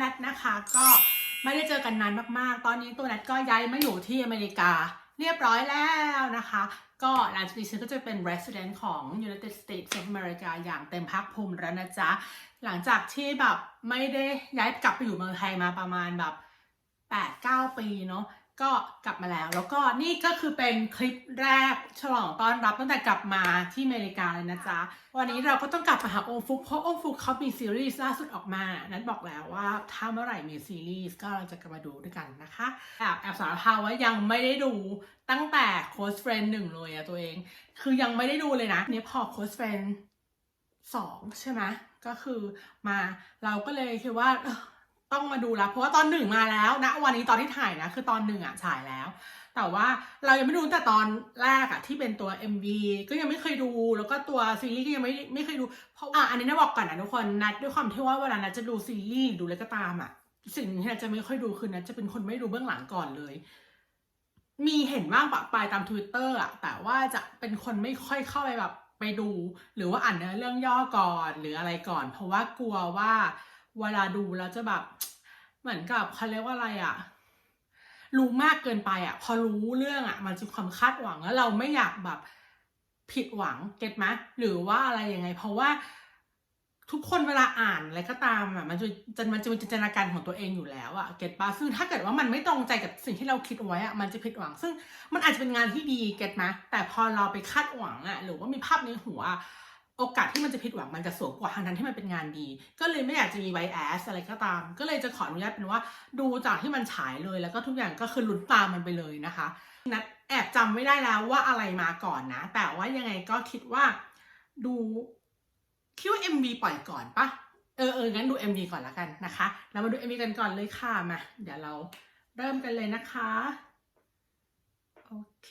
นัทนะคะ ก็ไม่ได้เจอกันนานมากๆ ตอนนี้ตัวนัทก็ย้ายมาอยู่ที่อเมริกาเรียบร้อยแล้วนะคะ ก็หลังจากนี้ฉันก็จะเป็น resident ของ United States of America อย่างเต็มภาคภูมิแล้วนะจ๊ะ หลังจากที่แบบไม่ได้ย้ายกลับไปอยู่เมืองไทยมาประมาณแบบ8-9 ปีเนาะ ก็กลับมาแล้ว แล้วก็นี่ก็คือเป็นคลิปแรกฉลองต้อนรับตั้งแต่กลับมาที่อเมริกาเลยนะจ๊ะ วันนี้เราก็ต้องกลับมาหาโอฟุกเพราะโอฟุกเขามีซีรีส์ล่าสุดออกมา นั้นบอกแล้วว่าถ้าเมื่อไหร่มีซีรีส์ก็เราจะกลับมาดูด้วยกันนะคะแอบแอบสารภาพว่ายังไม่ได้ดูตั้งแต่ Close Friend หนึ่งเลยอะตัวเอง คือยังไม่ได้ดูเลยนะเนี่ยพอ Close Friend สองใช่ไหมก็คือมาเราก็เลยคิดว่า ต้องมาดูแล้ว เพราะว่าตอนหนึ่งมาแล้วนะวันนี้ตอนที่ถ่ายนะ คือตอนหนึ่งอะฉายแล้ว แต่ว่าเรายังไม่ดูแต่ตอนแรกอะที่เป็นตัว MV ก็ยังไม่เคยดู แล้วก็ตัวซีรีส์ก็ยังไม่ไม่เคยดู เพราะอะอันนี้นะบอกก่อนนะทุกคนนัดด้วยความที่ว่าเวลานัดจะดูซีรีส์ดูอะไรก็ตามอะสิ่งที่นัดจะไม่ค่อยดูคือนัดจะเป็นคนไม่ดูเบื้องหลังก่อนเลยมีเห็นบ้างปะปลายตาม Twitter อะแต่ว่าจะเป็นคนไม่ค่อยเข้าไปแบบไปดู หรือว่าอ่านเนื้อเรื่องย่อก่อนหรืออะไรก่อน เพราะว่ากลัวว่า เวลาดูแล้วจะแบบ เหมือนกับเขาเรียกว่าอะไรอะรู้มากเกินไปอะพอรู้เรื่องอะมันจะความคาดหวังแล้วเราไม่อยากแบบผิดหวังเก็ตไหมหรือว่าอะไรยังไง เพราะว่าทุกคนเวลาอ่านอะไรก็ตามอะมันจะจะมันจะมีจินตนาการของตัวเองอยู่แล้วอะเก็ตปะซึ่งถ้าเกิดว่ามันไม่ตรงใจกับสิ่งที่เราคิดไว้อะมันจะผิดหวัง ซึ่งมันอาจจะเป็นงานที่ดีเก็ตไหมแต่พอเราไปคาดหวังอะหรือว่ามีภาพในหัว โอกาสที่มันจะผิดหวังมันจะสูงกว่าทางนั้นที่มันเป็นงานดี ก็เลยไม่อยากจะมีไวแอสอะไรก็ตาม ก็เลยจะขออนุญาตเป็นว่าดูจากที่มันฉายเลย แล้วก็ทุกอย่างก็คือลุ้นตามมันไปเลยนะคะนัดแอบจำไม่ได้แล้วว่าอะไรมาก่อนนะ แต่ว่ายังไงก็คิดว่าดูคิดว่า MV ปล่อยก่อนปะเออเอองั้นดู MV ก่อนละกันนะคะเรามาดู MV กันก่อนเลยค่ะมาเดี๋ยวเราเริ่มกันเลยนะคะโอเค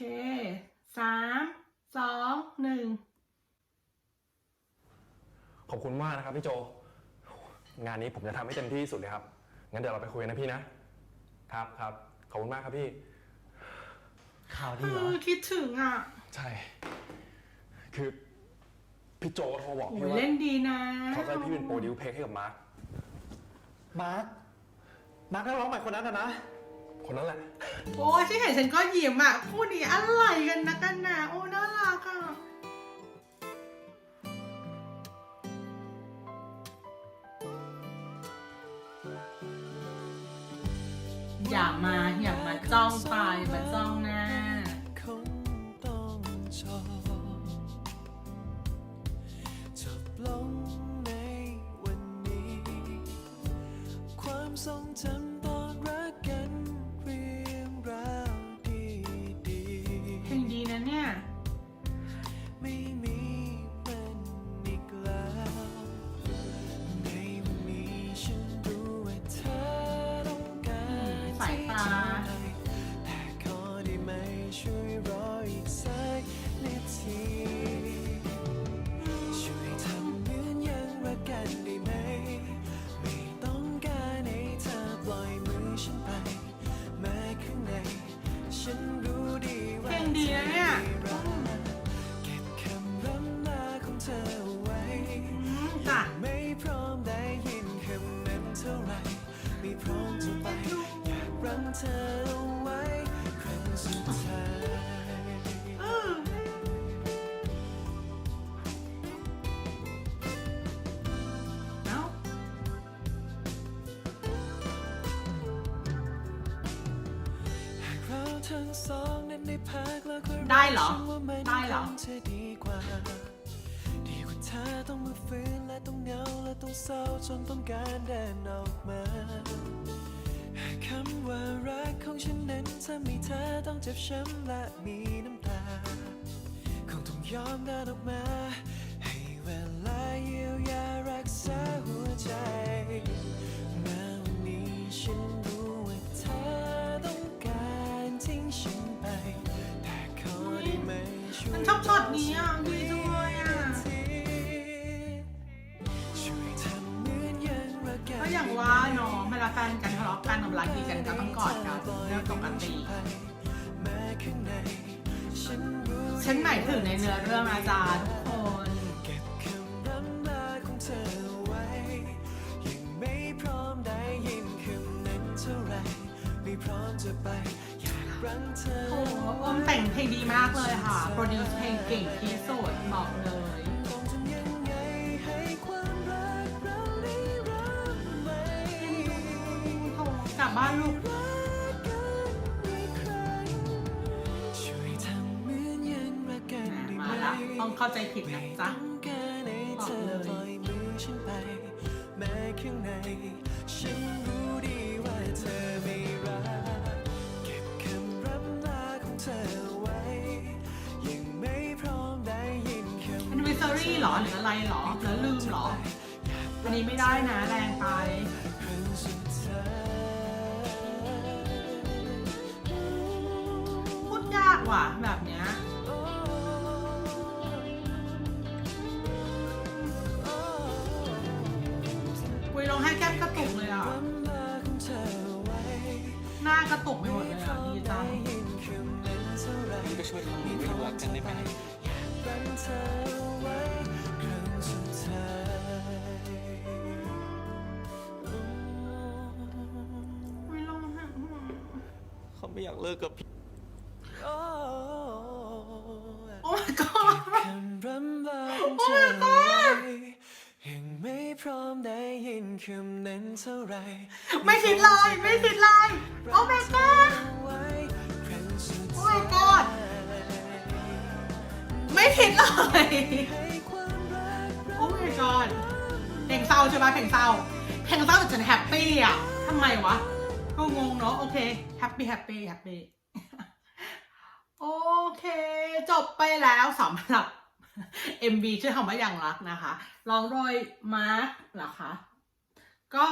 สามสองหนึ่ง ขอบคุณมากนะครับพี่โจ งานนี้ผมจะทำให้เต็มที่ที่สุดเลยครับ งั้นเดี๋ยวเราไปคุยกันนะพี่นะ ครับครับ ขอบคุณมากครับพี่ ข่าวเอดีเหรออคิดถึงอะใช่ คือ พี่โจโทรบอกโอ้พี่ยว่าเล่นดีนะเขาจะให้พี่เป็นโปรดิวเพลงให้กับมาร์ค มาร์ค มาร์คนักร้องใหม่คนนั้นนะนะ คนนั้นแหละ โอ้ยที่เห็นฉันก็ยิ้มอะคู่นี้อะไรกันนะกันนะโอ้น่ อย่ามาอย่ามาจ้องตายมาจ้องหน้าลงในวันนี้ ความทรงจำ ได้พักแล้วค่อยได้เหรอฉันว่ามันได้เหรอคงจะดีกว่าดีกว่าเธอต้องมาฟื้นและต้องเหงาและต้องเศร้าจนต้องการเดินออกมาหากคำว่ารักของฉันนั้นถ้ามีเธอต้องเจ็บช้ำและมีน้ำตา คงต้องยอมเดินออกมา อย่างว่าเนาะเวลาแฟนกันทะเลาะกันกับรักดีกันก็ต้องกอดกันเรื่องปกติฉันหมายถึงในเนื้อเรื่องอาจารย์ทุกคนโอ้โหอมแต่งเพลงดีมากเลยค่ะ โปรดิวเพลงเก่งที่สุดบอกเลย ลูกช่วยทำเหมือนยังรักกันได้ไหมมาละต้องเข้าใจผิดนะจ๊ะต้อกาเธอปล่อยมือฉันไปแม้ข้างในฉันรู้ดีว่าเธอไม่รักเก็บคำร่ำลาของเธอไว้ยังไม่พร้อมได้ยินคำ anniversary หรอหรืออะไรหรอหรือลืมหรออันนี้ไม่ได้นะแรงไป ครั้งสุดท้ายพูดยากว่ะแบบเนี้ยคุยร้องไห้แก้มกระตุกเลยอะร่ำลาของเธอไว้หน้ากระตุกไปหมดเลยอะดีจังยินคำนั้นเท่าไหรก็ช่วยทำให้เรารักกันได้ไหมรักเธอไว้ครั้งสุดท้ายคุยร้องไห้เขาไม่อยากเลิกกับพี่ ร่ำลาของเธอไว้ยังไม่พร้อมได้ยินคำนั้นเท่าไหรไม่คิดเลยไม่คิดเลยโอ้ my god ไว้ครั้งสุดโอ้ท้าย my god ไม่คิดเลยให้ความรักโอ้ my god เพลงเศร้าใช่ไหมเพลงเศร้าเพลงเศร้าแต่ฉันแฮปปี้อะทำไมวะก็งงเนาะโอเคแฮปปี้แฮปปี้แฮปปี้โอเค จบไปแล้วสำหรับ MV ชื่อคำว่ายังรักนะคะร้องโดยมาร์คเหรอคะก็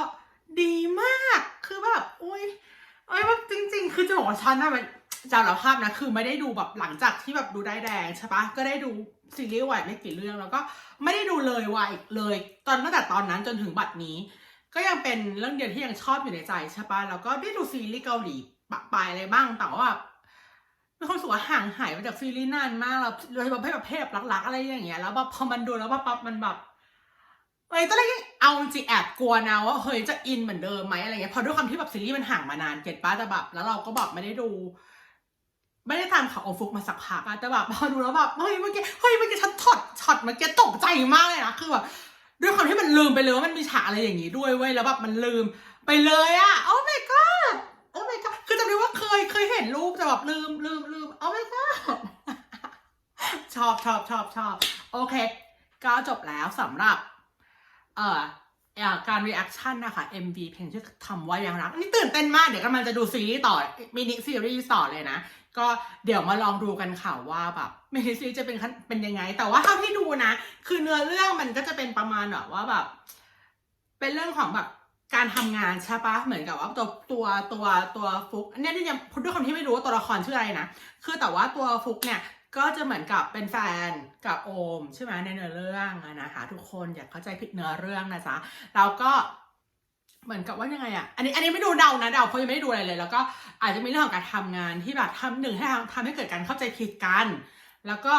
ดีมากคือแบบอุ้ยเอ้ยแบบจริง ๆ คือจะบอกว่าฉันนะมันจำรัภาพนะคือไม่ได้ดูแบบหลังจากที่แบบดูได้แดงใช่ปะก็ได้ดูซีรีส์วายไม่กี่เรื่องแล้วก็ไม่ได้ดูเลยวายอีกเลย ตอนตั้งแต่ตอนนั้นจนถึงบัดนี้ ก็ยังเป็นเรื่องเดียวที่ยังชอบอยู่ในใจใช่ปะแล้วก็ได้ดูซีรีส์เกาหลีปะปายอะไรบ้างแต่ว่า มีความสึกว่าห่างหายไปจากซีรีส์นานมากแล้วโดยเฉพาะประเภทแบบรักๆ อะไรอย่างเงี้ยแล้วแบบพอมันดูแล้วแบบปั๊บมันแบบเอ้ยตอนแรกเอาจริงแอบกลัวนะว่าเฮ้ยจะอินเหมือนเดิมไหมอะไรเงี้ยพอด้วยความที่แบบซีรีส์มันห่างมานานเก็ตป้าแต่แบบแล้วเราก็แบบไม่ได้ดู ไม่ได้ตามข่าวองฟุกมาสักพักอะแต่แบบพอดูแล้วแบบเฮ้ยเมื่อกี้เฮ้ยเมื่อกี้ฉันถอดช็อตเมื่อกี้ตกใจมากเลยนะคือแบบด้วยความที่มันลืมไปเลยว่ามันมีฉากอะไรอย่างงี้ด้วยเว้ยแล้วแบบมันลืมไปเลยอะโอ้ my god โอ้ my god คือจำได้ว่าเค ยเคยเห็นรูปแต่แบบลืมลืมลืมโอ้ my god ชอบชอบชอบชอบโอเค ก็จบแล้วสำหรับ เอ่ออการ reaction นะคะ MV เพลงชื่อคำว่ายังรัก อันนี่ตื่นเต้นมาก เดี๋ยวกำลังจะดูซีรีส์ต่อ มินิซีรีส์ต่อเลยนะ ก็เดี๋ยวมาลองดูกันค่ะว่าแบบมินิซีรีส์จะเป็นเป็นยังไง แต่ว่าเท่าที่ดูนะ คือเนื้อเรื่องมันก็จะเป็นประมาณแบบว่าแบบ เป็นเรื่องของแบบ การทำงานใช่ปะเหมือนกับว่าตัวตัวตัวตัวฟุกเนี้ยที่ยังด้วยความที่ไม่รู้ว่าตัวละครชื่ออะไรนะคือแต่ว่าตัวฟุกเนี่ยก็จะเหมือนกับเป็นแฟนกับโอมใช่ไหมในเนื้อเรื่องนะคะทุกคนอย่าเข้าใจผิดเนื้อเรื่องนะจ๊ะแล้วก็เหมือนกับว่ายังไงอะอันนี้อันนี้ไม่ดูเดานะเดาเพราะยังไม่ได้ดูอะไรเลย แล้วก็อาจจะมีเรื่องของการทำงานที่แบบทำหนึ่งให้ทำทำให้เกิดการเข้าใจผิดกัน แล้วก็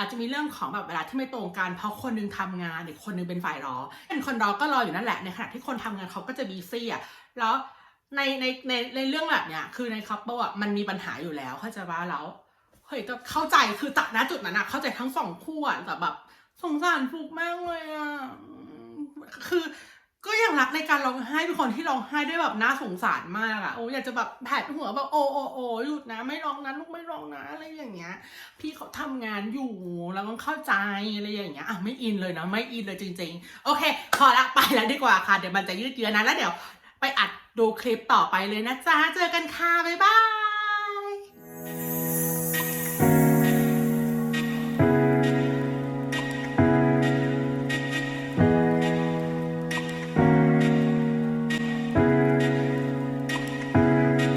อาจจะมีเรื่องของแบบเวลาที่ไม่ตรงกันเพราะคนหนึงทำงานอีกคนหนึงเป็นฝ่ายรอเป็นคนรอก็รออยู่นั่นแหละในขณะที่คนทำงานเขาก็จะบีซี่อะแล้วในในในในเรื่องแบบเนี้ยคือในคัพเปิลอะมันมีปัญหาอยู่แล้วเข้าใจปะแล้วเฮ้ยก็เข้าใจคือจากณจุดนั้นอะเข้าใจทั้งสองคู่อะแต่แบบสงสารฟุกมากเลยอะคือ ก็ยังรักในการร้องไห้เป็นคนที่ร้องไห้ได้แบบน่าสงสารมากอะโอ้อยากจะแบบแผดหัวแบบโอโอโอหยุดนะ ไม่ร้องนะลูกไม่ร้องนะอะไรอย่างเงี้ย พี่เขาทำงานอยู่แล้วต้องเข้าใจอะไรอย่างเงี้ยอะไม่อินเลยนะไม่อินเลยจริง ๆ โอเค พอละไปแล้วดีกว่าค่ะ เดี๋ยวมันจะยืดเยื้อนะแล้วเดี๋ยว ไปอัดดูคลิปต่อไปเลยนะจ๊ะเจอกันค่ะบ๊ายบาย